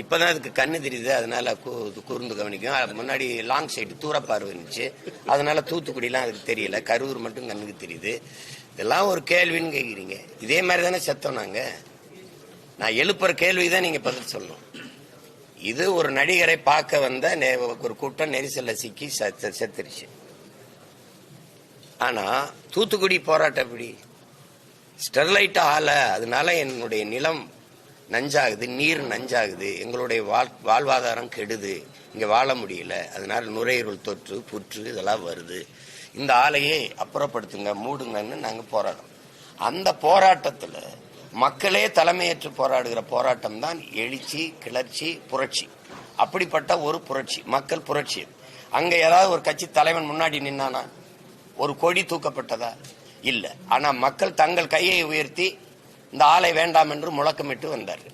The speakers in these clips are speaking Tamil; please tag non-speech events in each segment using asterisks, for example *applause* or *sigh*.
இப்பதான் அதுக்கு கண்ணு தெரியுது அதனால கூர்ந்து கவனிக்கும். அதுக்கு முன்னாடி லாங் சைடு தூரப்பார்வை இருந்துச்சு. அதனால தூத்துக்குடிலாம் அதுக்கு தெரியல. கரூர் மட்டும் கண்ணுக்கு தெரியுது. இதெல்லாம் ஒரு கேள்வின்னு கேக்குறீங்க. இதே மாதிரி தானே செத்தோம் நாங்க. நான் எழுப்புற கேள்வி தான் நீங்க பதில் சொல்லணும். இது ஒரு நடிகரை பார்க்க வந்த ஒரு கூட்டம் நெரிசல்ல சிக்கி செத்துருச்சு. ஆனா தூத்துக்குடி போராட்டம் எப்படி? ஸ்டெர்லைட் ஆல அதனால என்னுடைய நிலம் நஞ்சாகுது நீர் நஞ்சாகுது எங்களுடைய வாழ் வாழ்வாதாரம் கெடுது இங்க வாழ முடியல அதனால நுரையீரல் தொற்று புற்று இதெல்லாம் வருது. இந்த ஆலையை அப்புறப்படுத்துங்க மூடுங்கன்னு நாங்க போராடுறோம். அந்த போராட்டத்துல மக்களே தலைமையேற்று போராடுகிற போராட்டம் தான் எழுச்சி கிளர்ச்சி புரட்சி. அப்படிப்பட்ட ஒரு புரட்சி மக்கள் புரட்சி. அங்க ஏதாவது ஒரு கட்சி தலைவன் முன்னாடி நின்னானா ஒரு கொடி தூக்கப்பட்டதா? இல்ல. ஆனா மக்கள் தங்கள் கையை உயர்த்தி இந்த ஆலை வேண்டாம் என்று முழக்கமிட்டு வந்தார்.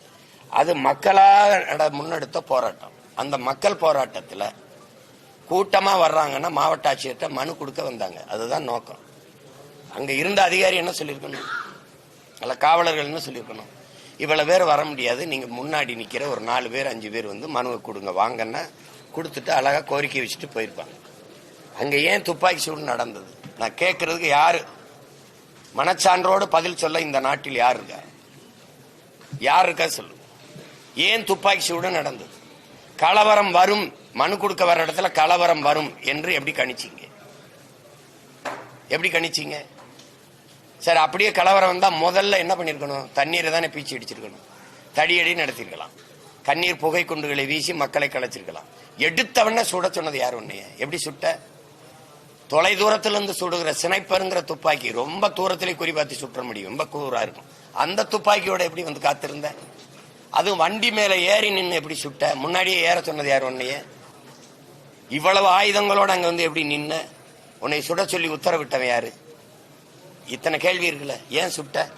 அது மக்களாக முன்னெடுத்த போராட்டம். அந்த மக்கள் போராட்டத்தில் கூட்டமாக வர்றாங்கன்னா மாவட்ட ஆட்சியர்கிட்ட மனு கொடுக்க வந்தாங்க. அதுதான் நோக்கம். அங்கே இருந்த அதிகாரி என்ன சொல்லியிருக்கணும்? அல்ல காவலர்கள் என்ன சொல்லியிருக்கணும்? இவ்வளோ பேர் வர முடியாது. நீங்கள் முன்னாடி நிற்கிற ஒரு நாலு பேர் அஞ்சு பேர் வந்து மனுவை கொடுங்க. வாங்கன்னா கொடுத்துட்டு அழகாக கோரிக்கை வச்சுட்டு போயிருப்பாங்க. அங்கே ஏன் துப்பாக்கி சூடு நடந்தது? நான் கேட்குறதுக்கு யார் மனச்சான்றோடு பதில் சொல்ல இந்த நாட்டில் யார் இருக்கா யார் இருக்கா சொல்லு. ஏன் துப்பாக்கி சூடு நடந்தது? கலவரம் வரும் மனு கொடுக்க வர இடத்துல கலவரம் வரும் என்று எப்படி கணிச்சீங்க? எப்படி கணிச்சீங்க? சரி அப்படியே கலவரம் வந்தால் முதல்ல என்ன பண்ணியிருக்கணும் தண்ணீரை தானே பீச்சி அடிச்சிருக்கணும் தடியடி நடத்திருக்கலாம். கண்ணீர் புகை குண்டுகளை வீசி மக்களை கலைச்சிருக்கலாம். எடுத்தவன சுட சொன்னது யார் உன்னைய? எப்படி சுட்ட? தொலை தூரத்திலிருந்து சுடுகிற சினைப்பருங்கிற துப்பாக்கி ரொம்ப தூரத்திலே குறிபாத்தி சுற்ற முடியும். ரொம்ப கூறா இருக்கும். அந்த துப்பாக்கியோட எப்படி வந்து காத்திருந்த? அதுவும் வண்டி மேல ஏறி நின்று எப்படி சுட்ட? முன்னாடியே ஏற சொன்னது யார் உன்னையே? இவ்வளவு ஆயுதங்களோட அங்க வந்து எப்படி நின்ன? உன்னை சுட சொல்லி உத்தரவிட்டவன் யாரு? இத்தனை கேள்வி இருக்குல்ல. ஏன் சுட்ட?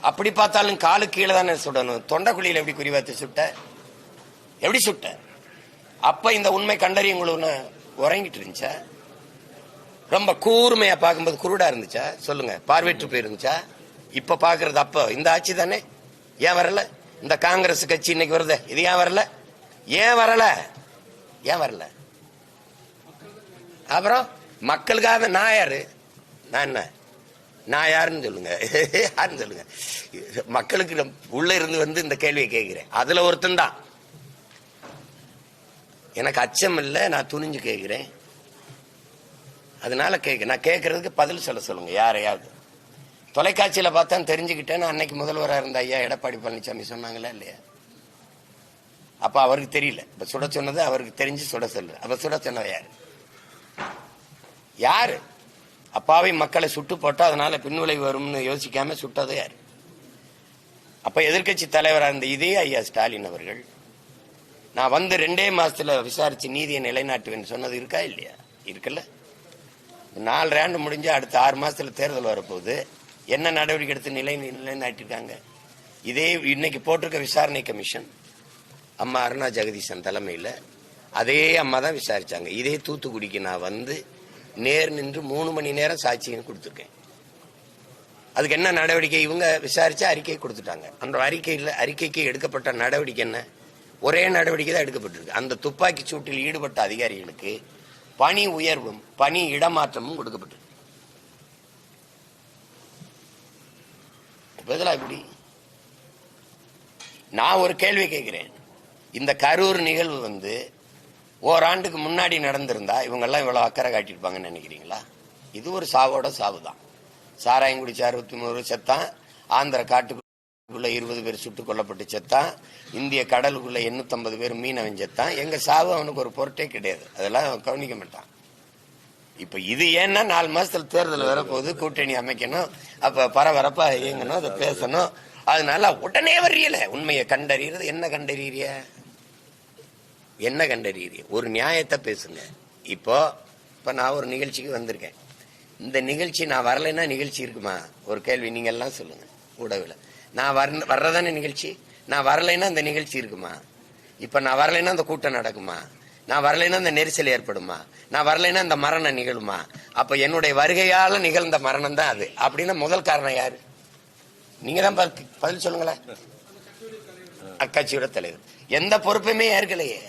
அப்படி பார்த்தாலும் காலு கீழே தானே சுடணும். தொண்டைக்குழியில எப்படி குறிவாத்து சுட்ட? எப்படி சுட்ட? அப்ப இந்த உண்மை கண்டறியும் உறங்கிட்டு இருந்துச்சா? ரொம்ப கூர்மையா பார்க்கும்போது குருடா இருந்துச்சா? சொல்லுங்க. பார்வையற்று போயிருந்துச்சா? இப்ப பாக்குறது அப்ப. இந்த ஆட்சி தானே? ஏன் வரல? இந்த காங்கிரஸ் கட்சி இன்னைக்கு வருது. இது ஏன் வரல? ஏன் வரல? ஏன் வரல? அப்புறம் மக்களுக்காக நான் யாரு? நான் என்ன? நான் யாருன்னு சொல்லுங்க. *laughs* யாருன்னு சொல்லுங்க. மக்களுக்கு உள்ள இருந்து வந்து இந்த கேள்வியை கேட்கிறேன். அதுல ஒருத்தன் தான். எனக்கு அச்சம் இல்லை நான் துணிஞ்சு கேட்கிறேன். அதனால கேட்க நான் கேட்கறதுக்கு பதில் சொல்ல சொல்லுங்க யாரையாவது. தொலைக்காட்சியில் பார்த்தா தெரிஞ்சுக்கிட்டேன்னு அன்னைக்கு முதல்வராக இருந்த ஐயா எடப்பாடி பழனிசாமி சொன்னாங்களா இல்லையா? அப்போ அவருக்கு தெரியல. இப்போ சுட சொன்னது அவருக்கு தெரிஞ்சு சுட சொல்லு அப்போ சுட சொன்னவ யார்? யார்? அப்பாவை மக்களை சுட்டு போட்டால் அதனால பின்விளைவு வரும்னு யோசிக்காம சுட்டது யார்? அப்போ எதிர்க்கட்சி தலைவராக இருந்த இதே ஐயா ஸ்டாலின் அவர்கள் நான் வந்து ரெண்டே மாதத்தில் விசாரித்து நீதியை நிலைநாட்டுவேன்னு சொன்னது இருக்கா இல்லையா? இருக்குல்ல. நாலு ரேண்டு முடிஞ்சு அடுத்த ஆறு மாசத்துல தேர்தல் வரப்போகுது. என்ன நடவடிக்கை எடுத்து நிலை நிலைநாட்டிருக்காங்க? இதே இன்னைக்கு போட்டிருக்க விசாரணை கமிஷன் அம்மா அருணா ஜெகதீசன் தலைமையில் அதே அம்மா தான் விசாரிச்சாங்க. இதே தூத்துக்குடிக்கு நான் வந்து நேர் நின்று மூணு மணி நேரம் சாட்சியம் கொடுத்துருக்கேன். அதுக்கு என்ன நடவடிக்கை? இவங்க விசாரிச்சு அறிக்கை கொடுத்துட்டாங்க. அந்த அறிக்கையில் அறிக்கைக்கு எடுக்கப்பட்ட நடவடிக்கை என்ன? ஒரே நடவடிக்கை தான் எடுக்கப்பட்டிருக்கு. அந்த துப்பாக்கி சூட்டில் ஈடுபட்ட அதிகாரிகளுக்கு பணி உயர்வும் பணி இடமாற்றமும் கொடுக்கப்பட்டது இப்படி? நான் ஒரு கேள்வி கேட்கிறேன். இந்த கரூர் நிகழ்வு வந்து ஓராண்டுக்கு முன்னாடி நடந்திருந்தா இவங்க எல்லாம் அக்கறை காட்டியிருப்பாங்கன்னு நினைக்கிறீங்களா? இது ஒரு சாவோட சாவு தான் சாராயம் அறுபத்தி மூணு செத்தான் ஆந்திர உள்ள இருபது பேர் சுட்டுக் கொல்லப்பட்டு செத்தான். இந்திய கடலுக்குள்ள எண்ணூத்தம்பது பேர் மீனவன் செத்தான். எங்க சாவு அவனுக்கு ஒரு பொருட்டே கிடையாது. அதெல்லாம் அவன் கவனிக்க மாட்டான். இப்ப இது ஏன்னா நாலு மாசத்துல தேர்தல் வரப்போகுது. கூட்டணி அமைக்கணும். அப்ப பரபரப்பா இயங்கணும். அதை பேசணும். அதனால உடனே வரியல உண்மையை கண்டறியறது. என்ன கண்டறியறிய? என்ன கண்டறிய ஒரு நியாயத்தை பேசுங்க. இப்போ இப்ப நான் ஒரு நிகழ்ச்சிக்கு வந்திருக்கேன். இந்த நிகழ்ச்சி நான் வரலைன்னா நிகழ்ச்சி இருக்குமா? ஒரு கேள்வி நீங்க எல்லாம் சொல்லுங்க. ஊடகவில் நான் வர வர்றதானே நிகழ்ச்சி? நான் வரலைன்னா அந்த நிகழ்ச்சி இருக்குமா? இப்ப நான் வரலைன்னா அந்த கூட்டம் நடக்குமா? நான் வரலைன்னா இந்த நெரிசல் ஏற்படுமா? நான் வரலைன்னா இந்த மரணம் நிகழுமா? அப்ப என்னுடைய வருகையால நிகழ்ந்த மரணம் தான் அது. அப்படின்னா முதல் காரணம் யாரு? நீங்க தான் பதில் சொல்லுங்களேன். அக்கட்சியோட தலைவர். எந்த பொறுப்புமே ஏற்கலையே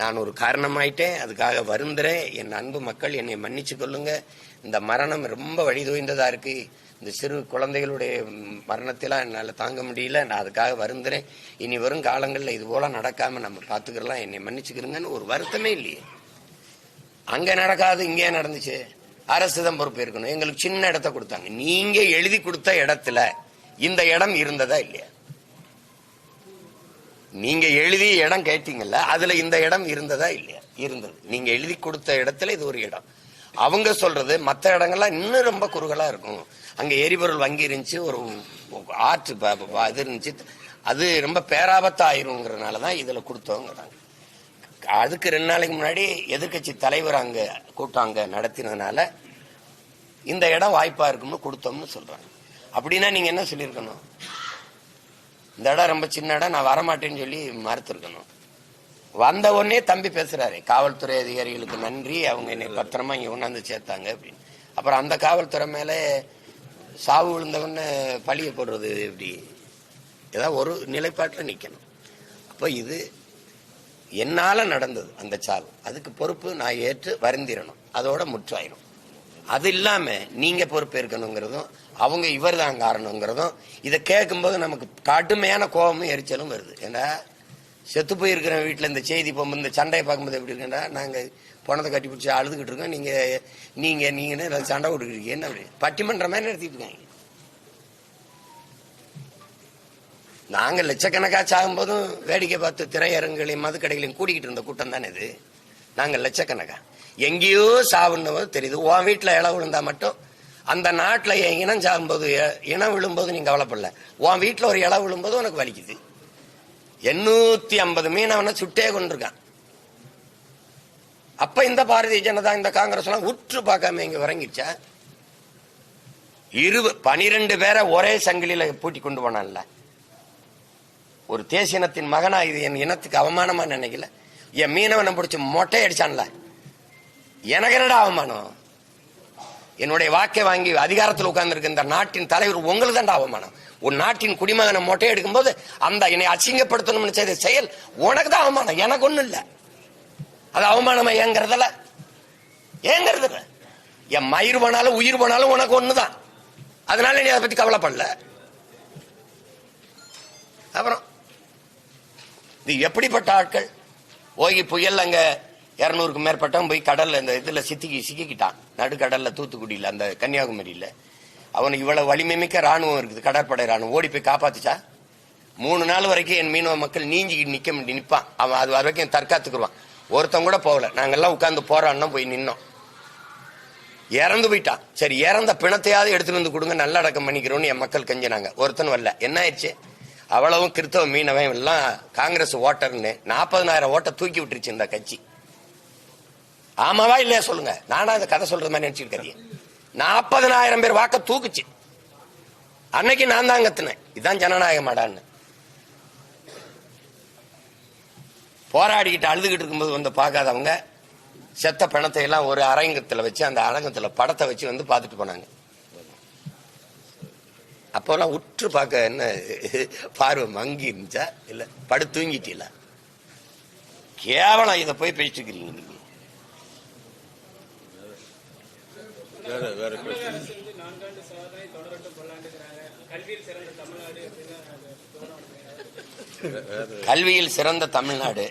நான் ஒரு காரணமாயிட்டேன். அதுக்காக வருந்துறேன். என் அன்பு மக்கள் என்னை மன்னிச்சு கொள்ளுங்க. இந்த மரணம் ரொம்ப வழிதோய்ந்ததா இருக்கு. இந்த சிறு குழந்தைகளுடைய மரணத்தெல்லாம் என்னால் தாங்க முடியல. நான் அதுக்காக வருந்துறேன். இனி வரும் காலங்களில் இது போல நடக்காம நம்ம பார்த்துக்கலாம் என்னை மன்னிச்சுக்கிறோங்கன்னு ஒரு வருத்தமே இல்லையே. அங்க நடக்காது இங்கே நடந்துச்சு. அரசு தான் பொறுப்பு இருக்கணும். எங்களுக்கு சின்ன இடத்த கொடுத்தாங்க. நீங்க எழுதி கொடுத்த இடத்துல இந்த இடம் இருந்ததா இல்லையா? நீங்க எழுதி இடம் கேட்டீங்கல்ல அதுல இந்த இடம் இருந்ததா இல்லையா? இருந்தது. நீங்க எழுதி கொடுத்த இடத்துல இது ஒரு இடம். அவங்க சொல்றது மற்ற இடங்கள்லாம் இன்னும் ரொம்ப குறுகலா இருக்கும். அங்க எரிபொருள் வங்கி இருந்துச்சு ஒரு ஆற்று இது இருந்துச்சு. அது ரொம்ப பேராபத்தா ஆயிருங்கிறதுனால தான் இதுல கொடுத்தோங்கிறாங்க அதுக்கு ரெண்டு நாளைக்கு முன்னாடி எதிர்க்கட்சி தலைவர் அங்க கூட்டம் அங்க நடத்தினதுனால இந்த இடம் வாய்ப்பா இருக்கும்னு கொடுத்தோம்னு சொல்றாங்க. அப்படின்னா நீங்க என்ன சொல்லியிருக்கணும்? இந்த இடம் ரொம்ப சின்ன இடம் நான் வரமாட்டேன்னு சொல்லி மறுத்துருக்கணும். வந்த உடனே தம்பி பேசுறாரு காவல்துறை அதிகாரிகளுக்கு நன்றி அவங்க என்னை பத்திரமா இங்க உணர்ந்து சேர்த்தாங்க அப்படின்னு. அப்புறம் அந்த காவல்துறை மேல சாவு விழுந்தவொடனே பழிய போடுறது எப்படி? ஏதாவது ஒரு நிலைப்பாட்டில் நிற்கணும் அப்போ இது என்னால் நடந்தது அந்த சாவு. அதுக்கு பொறுப்பு நான் ஏற்று வருந்திரணும் அதோட முற்றாயிரும். அது இல்லாம நீங்க பொறுப்பேற்கணுங்கிறதும் அவங்க இவர் தான் காரணங்கிறதும் இதை கேட்கும்போது நமக்கு கடுமையான கோபமும் எரிச்சலும் வருது. ஏன்னா செத்து போயிருக்கிற வீட்டில் இந்த செய்தி போகும்போது இந்த சண்டையை பார்க்கும்போது எப்படி இருக்குன்னா நாங்கள் பணத்தை கட்டி பிடிச்சி அழுதுகிட்டு இருக்கோம். நீங்க நீங்க நீங்கன்னு சண்டை கொடுக்குறீங்க என்ன அப்படி? பட்டிமன்ற மாதிரி நடத்திட்டு இருக்காங்க. நாங்கள் லட்சக்கணக்கா சாகும்போதும் வேடிக்கை பார்த்து திரையரங்குகளையும் மதுக்கடைகளையும் கூடிக்கிட்டு இருந்த கூட்டம் தானே இது. நாங்கள் லட்சக்கணக்கா. எங்கேயோ சாவுன்னு தெரியுது. உன் வீட்டில் இளவு விழுந்தா மட்டும் அந்த நாட்டில் என் இனம் சாகும்போது இனம் விழும்போது நீங்க கவலைப்படல. உன் வீட்டில் ஒரு இளவு விழும்போது உனக்கு வலிக்குது. எண்ணூத்தி ஐம்பது மீனவனை சுட்டே கொண்டிருக்கான் அப்போ இந்த பாரதிய ஜனதா இந்த காங்கிரஸ் எல்லாம் உற்று பார்க்காம இங்கே உறங்கிடுச்சா? இரு பனிரெண்டு பேரை ஒரே சங்கிலியில் பூட்டி கொண்டு போனான்ல. ஒரு தேசியனத்தின் மகனா இது என் இனத்துக்கு அவமானமா நினைக்கல. என் மீனவனை பிடிச்சி மொட்டை அடிச்சான்ல எனக்கு என்னடா அவமானம்? என்னுடைய வாக்கை வாங்கி அதிகாரத்தில் உட்கார்ந்துருக்கு இந்த நாட்டின் தலைவர் உங்களுக்கு தான்டா அவமானம். ஒரு நாட்டின் குடிமகனை மொட்டை எடுக்கும்போது அந்த என்னை அசிங்கப்படுத்தணும்னு செய்த செயல் உனக்கு தான் அவமானம். எனக்கு ஒண்ணும் இல்லை. அது அவமானமா ஏங்கிறதுல? ஏங்கிறதுல. என் மயிர் போனாலும் உயிர் போனாலும் உனக்கு ஒண்ணுதான். அதனால நீ அதை பத்தி கவலைப்படல. அப்புறம் இது எப்படிப்பட்ட ஆட்கள்? ஓகி புயல் அங்க இரநூறுக்கு மேற்பட்டவன் போய் கடல்ல இந்த இதுல சித்திக்கி சிக்கிக்கிட்டான். நடுக்கடல்ல தூத்துக்குடியில அந்த கன்னியாகுமரியில. அவனுக்கு இவ்வளவு வலிமை மிக்க ராணுவம் இருக்குது கடற்படை ராணுவம் ஓடி போய் காப்பாத்துச்சா? மூணு நாள் வரைக்கும் என் மீனவ மக்கள் நீஞ்சிக்கிட்டு நிக்க முடியும் நிப்பான். அவன் அது வரைக்கும் தற்காத்துக்குருவான். ஒருத்தன் கூட போகல. நாங்கெல்லாம் உட்காந்து போராடினோம் போய் நின்னோம். இறந்து போயிட்டான். சரி இறந்த பிணத்தையாவது எடுத்துட்டு வந்து கொடுங்க. நல்லடக்கம் பண்ணிக்கிறோன்னு என் மக்கள் கஞ்சினாங்க. ஒருத்தன் வரல. என்ன ஆயிடுச்சு? அவ்வளவும் கிறிஸ்தவ மீனவன் எல்லாம் காங்கிரஸ் ஓட்டர்னு நாற்பதனாயிரம் ஓட்டை தூக்கி விட்டுருச்சு இந்த கட்சி. ஆமாவா இல்லையா சொல்லுங்க. நானா இந்த கதை சொல்றது மாதிரி நினைச்சிட்டு நாற்பதனாயிரம் பேர் வாக்க தூக்குச்சு. அன்னைக்கு நான் தான் கத்துனேன் இதுதான் ஜனநாயக மாடான்னு. போராடிக்கிட்டு அழுதுகிட்டு இருக்கும்போது வந்து பார்க்காதவங்க செத்த பிணத்தை எல்லாம் ஒரு அரங்கத்தில் வச்சு அந்த அரங்கத்தில் படத்தை வச்சு வந்து பார்த்துட்டு போனாங்க. அப்போல்லாம் உற்று பார்க்க என்ன பார்வை மங்கி இருந்துச்சா? இல்ல படு தூங்கிட்டீல கேவலம் இதை போய் பேசிட்டு இருக்கிறீங்க நீங்க கல்வியில் சிறந்த தமிழ்நாடு.